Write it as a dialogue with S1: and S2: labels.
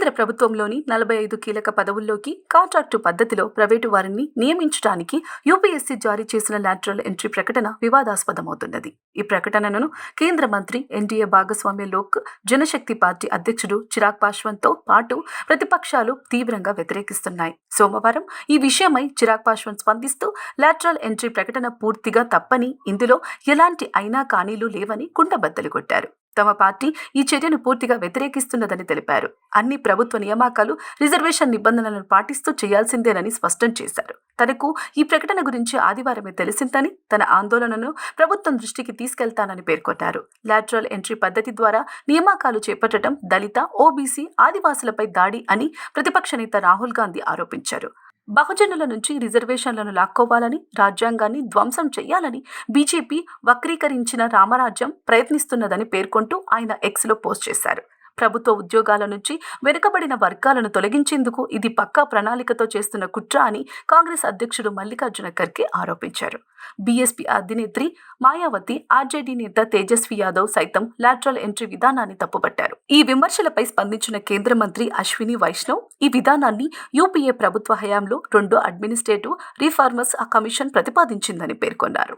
S1: కేంద్ర ప్రభుత్వంలోని నలభై ఐదు కీలక పదవుల్లోకి కాంట్రాక్టు పద్ధతిలో ప్రైవేటు వారిని నియమించడానికి యూపీఎస్సీ జారీ చేసిన లాటరల్ ఎంట్రీ ప్రకటన వివాదాస్పదమవుతున్నది. ఈ ప్రకటనను కేంద్ర మంత్రి ఎన్డీఏ భాగస్వామ్య లోక్ జనశక్తి పార్టీ అధ్యక్షుడు చిరాగ్ పాశ్వాన్తో పాటు ప్రతిపక్షాలు తీవ్రంగా వ్యతిరేకిస్తున్నాయి. సోమవారం ఈ విషయమై చిరాగ్ పాశ్వాన్ స్పందిస్తూ లాటరల్ ఎంట్రీ ప్రకటన పూర్తిగా తప్పని ఇందులో ఎలాంటి అయినా కానీలు లేవని కుండబద్దలు కొట్టారు. తమ పార్టీ ఈ చర్యను పూర్తిగా వ్యతిరేకిస్తున్నదని తెలిపారు. అన్ని ప్రభుత్వ నియామకాలు రిజర్వేషన్ నిబంధనలను పాటిస్తూ చేయాల్సిందేనని స్పష్టం చేశారు. తనకు ఈ ప్రకటన గురించి ఆదివారమే తెలిసిందని తన ఆందోళనను ప్రభుత్వం దృష్టికి తీసుకెళ్తానని పేర్కొన్నారు. లాటరల్ ఎంట్రీ పద్ధతి ద్వారా నియామకాలు చేపట్టడం దళిత ఓబీసీ ఆదివాసులపై దాడి అని ప్రతిపక్ష నేత రాహుల్ గాంధీ ఆరోపించారు. బహుజనుల నుంచి రిజర్వేషన్లను లాక్కోవాలని రాజ్యాంగాన్ని ధ్వంసం చేయాలని బీజేపీ వక్రీకరించిన రామరాజ్యం ప్రయత్నిస్తున్నదని పేర్కొంటూ ఆయన ఎక్స్లో పోస్ట్ చేశారు. ప్రభుత్వ ఉద్యోగాల నుంచి వెనుకబడిన వర్గాలను తొలగించేందుకు ఇది పక్కా ప్రణాళికతో చేస్తున్న కుట్ర అని కాంగ్రెస్ అధ్యక్షుడు మల్లికార్జున ఖర్గే ఆరోపించారు. బీఎస్పీ అధినేత్రి మాయావతి ఆర్జేడీ నేత తేజస్వి యాదవ్ సైతం లాటరల్ ఎంట్రీ విధానాన్ని తప్పుపట్టారు. ఈ విమర్శలపై స్పందించిన కేంద్ర మంత్రి అశ్విని వైష్ణవ్ ఈ విధానాన్ని యూపీఏ ప్రభుత్వ హయాంలో రెండు అడ్మినిస్ట్రేటివ్ రిఫార్మర్స్ కమిషన్ ప్రతిపాదించిందని పేర్కొన్నారు.